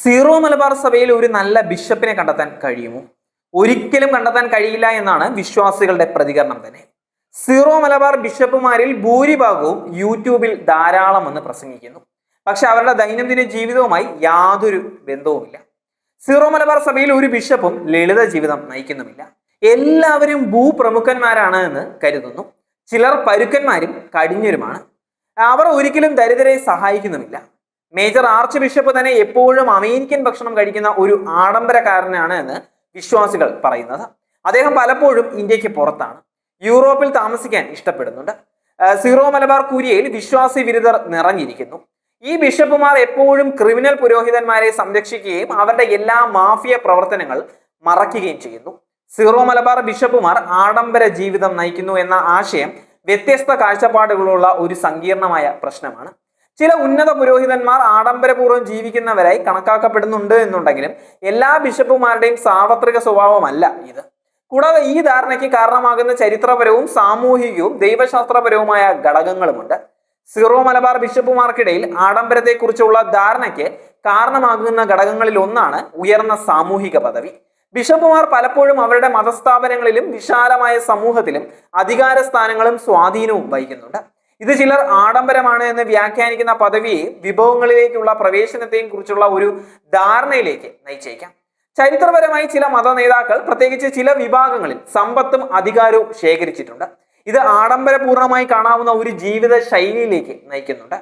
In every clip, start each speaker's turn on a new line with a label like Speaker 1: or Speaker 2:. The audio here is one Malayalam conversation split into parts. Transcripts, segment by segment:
Speaker 1: സീറോ മലബാർ സഭയിൽ ഒരു നല്ല ബിഷപ്പിനെ കണ്ടെത്താൻ കഴിയുമോ? ഒരിക്കലും കണ്ടെത്താൻ കഴിയില്ല എന്നാണ് വിശ്വാസികളുടെ പ്രതികരണം തന്നെ. സീറോ മലബാർ ബിഷപ്പുമാരിൽ ഭൂരിഭാഗവും യൂട്യൂബിൽ ധാരാളം എന്ന് പ്രസംഗിക്കുന്നു. പക്ഷെ അവരുടെ ദൈനംദിന ജീവിതവുമായി യാതൊരു ബന്ധവുമില്ല. സീറോ മലബാർ സഭയിൽ ഒരു ബിഷപ്പും ലളിത ജീവിതം നയിക്കുന്നുമില്ല. എല്ലാവരും ഭൂപ്രമുഖന്മാരാണ് എന്ന് കരുതുന്നു. ചിലർ പരുക്കന്മാരും കടിഞ്ഞരുമാണ് അവർ ഒരിക്കലും ദരിദ്രരെ സഹായിക്കുന്നുമില്ല. മേജർ ആർച്ച് ബിഷപ്പ് തന്നെ എപ്പോഴും അമേരിക്കൻ ഭക്ഷണം കഴിക്കുന്ന ഒരു ആഡംബരക്കാരനാണ് എന്ന് വിശ്വാസികൾ പറയുന്നത്. അദ്ദേഹം പലപ്പോഴും ഇന്ത്യയ്ക്ക് പുറത്താണ്. യൂറോപ്പിൽ താമസിക്കാൻ ഇഷ്ടപ്പെടുന്നുണ്ട്. സീറോ മലബാർ കൂരിയയിൽ വിശ്വാസി വിരുദ്ധർ നിറഞ്ഞിരിക്കുന്നു. ഈ ബിഷപ്പുമാർ എപ്പോഴും ക്രിമിനൽ പുരോഹിതന്മാരെ സംരക്ഷിക്കുകയും അവരുടെ എല്ലാ മാഫിയ പ്രവർത്തനങ്ങൾ മറയ്ക്കുകയും ചെയ്യുന്നു. സീറോ മലബാർ ബിഷപ്പുമാർ ആഡംബര ജീവിതം നയിക്കുന്നു എന്ന ആശയം വ്യത്യസ്ത കാഴ്ചപ്പാടുകളുള്ള ഒരു സങ്കീർണമായ പ്രശ്നമാണ്. ചില ഉന്നത പുരോഹിതന്മാർ ആഡംബരപൂർവം ജീവിക്കുന്നവരായി കണക്കാക്കപ്പെടുന്നുണ്ട് എന്നുണ്ടെങ്കിലും എല്ലാ ബിഷപ്പുമാരുടെയും സാർവത്രിക സ്വഭാവമല്ല ഇത്. കൂടാതെ ഈ ധാരണയ്ക്ക് കാരണമാകുന്ന ചരിത്രപരവും സാമൂഹികവും ദൈവശാസ്ത്രപരവുമായ ഘടകങ്ങളുമുണ്ട്. സിറോ മലബാർ ബിഷപ്പുമാർക്കിടയിൽ ആഡംബരത്തെക്കുറിച്ചുള്ള ധാരണയ്ക്ക് കാരണമാകുന്ന ഘടകങ്ങളിൽ ഒന്നാണ് ഉയർന്ന സാമൂഹിക പദവി. ബിഷപ്പുമാർ പലപ്പോഴും അവരുടെ മതസ്ഥാപനങ്ങളിലും വിശാലമായ സമൂഹത്തിലും അധികാര സ്ഥാനങ്ങളും സ്വാധീനവും വഹിക്കുന്നുണ്ട്. ഇത് ചിലർ ആഡംബരമാണ് എന്ന് വ്യാഖ്യാനിക്കുന്ന പദവിയെ വിഭവങ്ങളിലേക്കുള്ള പ്രവേശനത്തെയും കുറിച്ചുള്ള ഒരു ധാരണയിലേക്ക് നയിച്ചേക്കാം. ചരിത്രപരമായി ചില മത നേതാക്കൾ പ്രത്യേകിച്ച് ചില വിഭാഗങ്ങളിൽ സമ്പത്തും അധികാരവും ശേഖരിച്ചിട്ടുണ്ട്. ഇത് ആഡംബരപൂർണമായി കാണാവുന്ന ഒരു ജീവിത ശൈലിയിലേക്ക് നയിക്കുന്നുണ്ട്.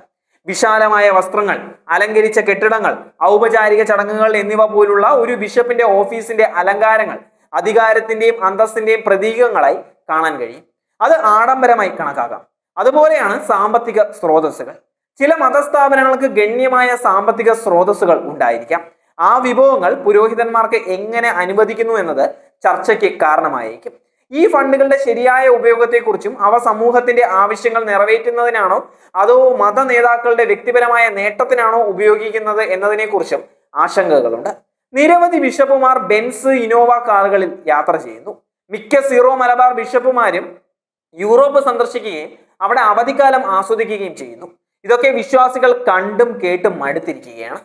Speaker 1: വിശാലമായ വസ്ത്രങ്ങൾ അലങ്കരിച്ച കെട്ടിടങ്ങൾ ഔപചാരിക ചടങ്ങുകൾ എന്നിവ പോലുള്ള ഒരു ബിഷപ്പിന്റെ ഓഫീസിന്റെ അലങ്കാരങ്ങൾ അധികാരത്തിന്റെയും അന്തസ്സിന്റെയും പ്രതീകങ്ങളായി കാണാൻ കഴിയും. അത് ആഡംബരമായി കണക്കാക്കാം. അതുപോലെയാണ് സാമ്പത്തിക സ്രോതസ്സുകൾ. ചില മതസ്ഥാപനങ്ങൾക്ക് ഗണ്യമായ സാമ്പത്തിക സ്രോതസ്സുകൾ ഉണ്ടായിരിക്കാം. ആ വിഭവങ്ങൾ പുരോഹിതന്മാർക്ക് എങ്ങനെ അനുവദിക്കുന്നു എന്നത് ചർച്ചയ്ക്ക് കാരണമായേക്കും. ഈ ഫണ്ടുകളുടെ ശരിയായ ഉപയോഗത്തെക്കുറിച്ചും അവ സമൂഹത്തിന്റെ ആവശ്യങ്ങൾ നിറവേറ്റുന്നതിനാണോ അതോ മത നേതാക്കളുടെ വ്യക്തിപരമായ നേട്ടത്തിനാണോ ഉപയോഗിക്കുന്നത് എന്നതിനെക്കുറിച്ചും ആശങ്കകളുണ്ട്. നിരവധി ബിഷപ്പുമാർ ബെൻസ് ഇനോവ കാറുകളിൽ യാത്ര ചെയ്യുന്നു. മിക്ക സീറോ മലബാർ ബിഷപ്പുമാരും യൂറോപ്പ് സന്ദർശിക്കുകയും അവിടെ അവധിക്കാലം ആസ്വദിക്കുകയും ചെയ്യുന്നു. ഇതൊക്കെ വിശ്വാസികൾ കണ്ടും കേട്ടും മടുത്തിരിക്കുകയാണ്.